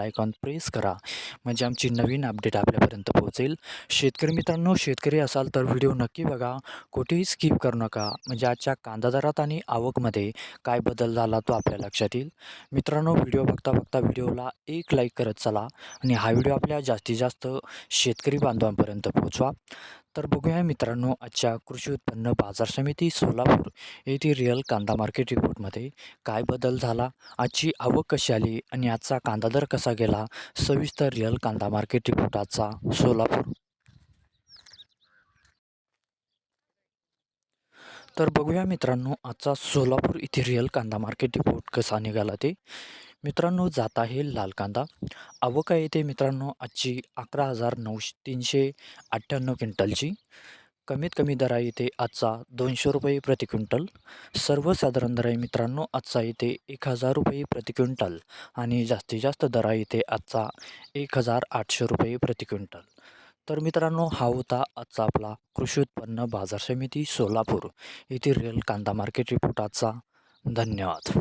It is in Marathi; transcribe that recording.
आयकॉन प्रेस करा. म्हणजे आमची नवीन अपडेट आपल्यापर्यंत पोहोचेल. शेतकरी मित्रांनो शेतकरी असाल तर व्हिडिओ नक्की बघा. कुठेही स्किप करू नका. म्हणजे आजच्या कांदा दरात आणि आवकमध्ये काय बदल झाला तो आपल्या लक्षात येईल. मित्रांनो व्हिडिओ बघता बघता व्हिडिओला एक लाईक करत चला. आणि हा व्हिडिओ आपल्या जास्तीत जास्त शेतकरी बांधवांपर्यंत पोहोचवा. तर बघूया मित्रांनो आजच्या कृषी उत्पन्न बाजार समिती सोलापूर येथील रिअल कांदा मार्केट रिपोर्टमध्ये काय बदल झाला आजची आवक कशी आली आणि आजचा कांदा दर कसा गेला सविस्तर रिअल कांदा मार्केट रिपोर्ट आजचा सोलापूर. तर बघूया मित्रांनो आजचा सोलापूर इथे रिअल कांदा मार्केट रिपोर्ट कसा निघाला ते. मित्रांनो जात आहे लाल कांदा आवक आहे ते मित्रांनो आजची अकरा हजार नऊशे तीनशे अठ्ठ्याण्णव क्विंटलची. कमीत कमी दर आहे इथे आजचा दोनशे रुपये प्रति क्विंटल. सर्वसाधारण दर आहे मित्रांनो आजचा इथे एक हजार रुपये प्रति क्विंटल. आणि जास्तीत जास्त दर आहे इथे आजचा एक हजार आठशे रुपये प्रति क्विंटल. तर मित्रांनो हा होता आजचा आपला कृषी उत्पन्न बाजार समिती सोलापूर. येथील रेल कांदा मार्केट रिपोर्ट आजचा. धन्यवाद.